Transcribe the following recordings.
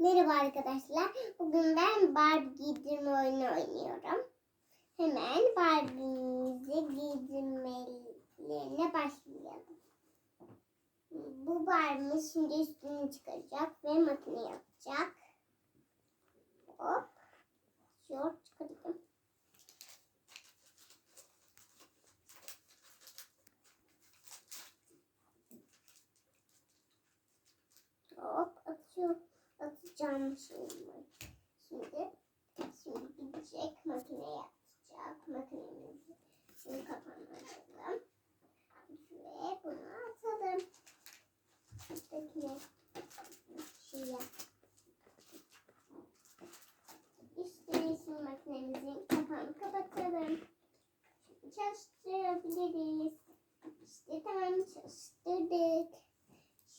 Merhaba arkadaşlar. Bugün ben Barbie giydirme oyunu oynuyorum. Hemen Barbie'mizi giydirmelerine başlayalım. Bu Barbie'miz şimdi üstünü çıkaracak ve makine yapacak. Hop. Şort çıkardım. Hop atıyor. Atacağım şimdi. Şimdi şimdi gidecek makine yapacak. Makinemizi şimdi kapağını açalım. Ve bunu atalım. Üsttekine yap. İşte şimdi makinemizin kapağını kapatalım. Çalıştırabiliriz. İşte tamam çalıştırdık.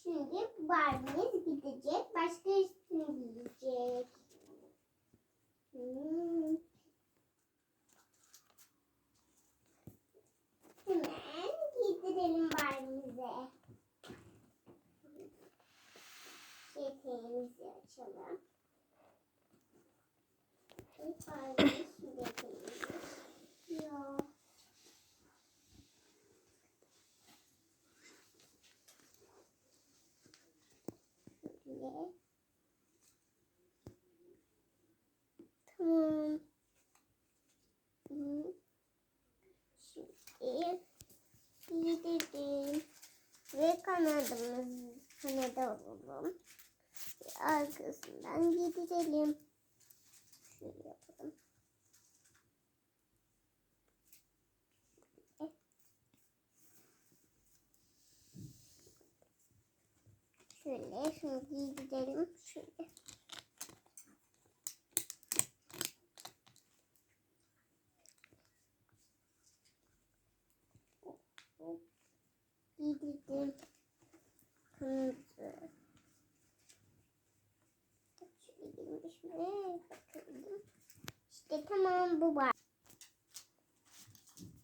Şimdi Barbie'miz gidecek. Başka üstünü giyecek. Hmm. Hemen giydirelim Barbie'mize. Eteğimizi açalım. Evet, Barbie şimdi Şöyle. Tamam. Şimdi giydirdim. Ve kanadımız kanada alalım. Ve arkasından giydirelim. Şöyle yapalım. Şöyle şunu giydirelim. Şöyle. Giydirdim. Kırmızı. Mi? Bakalım. İşte tamam bu var.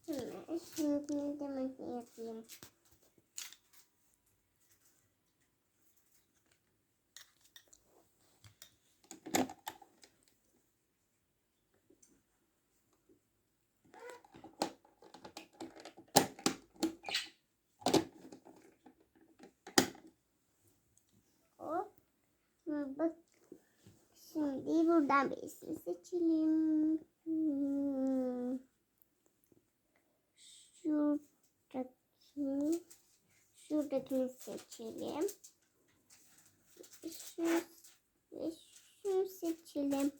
Hemen şimdi de makine yapayım. Şimdi buradan birisini seçelim. Hmm. Şuradaki şuradakini seçelim. Şu şu seçelim.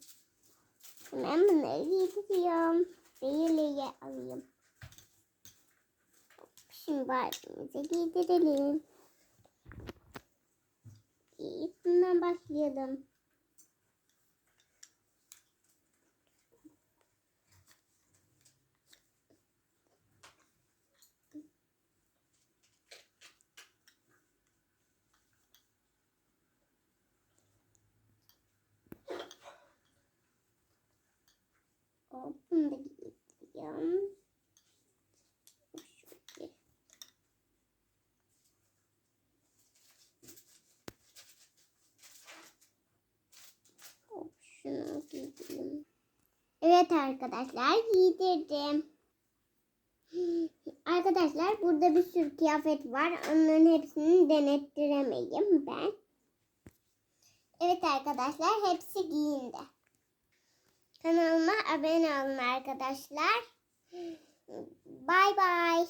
Hemen bunları giydiriyorum. Değerliye alayım. Şimdi Barbie'mize giydirelim. Bundan başlayalım. Bunu da giydireyim. Evet arkadaşlar giydirdim. Arkadaşlar burada bir sürü kıyafet var. Onların hepsini denettiremeyim ben. Evet arkadaşlar hepsi giyindi. Kanalıma abone olun arkadaşlar. Bay bay.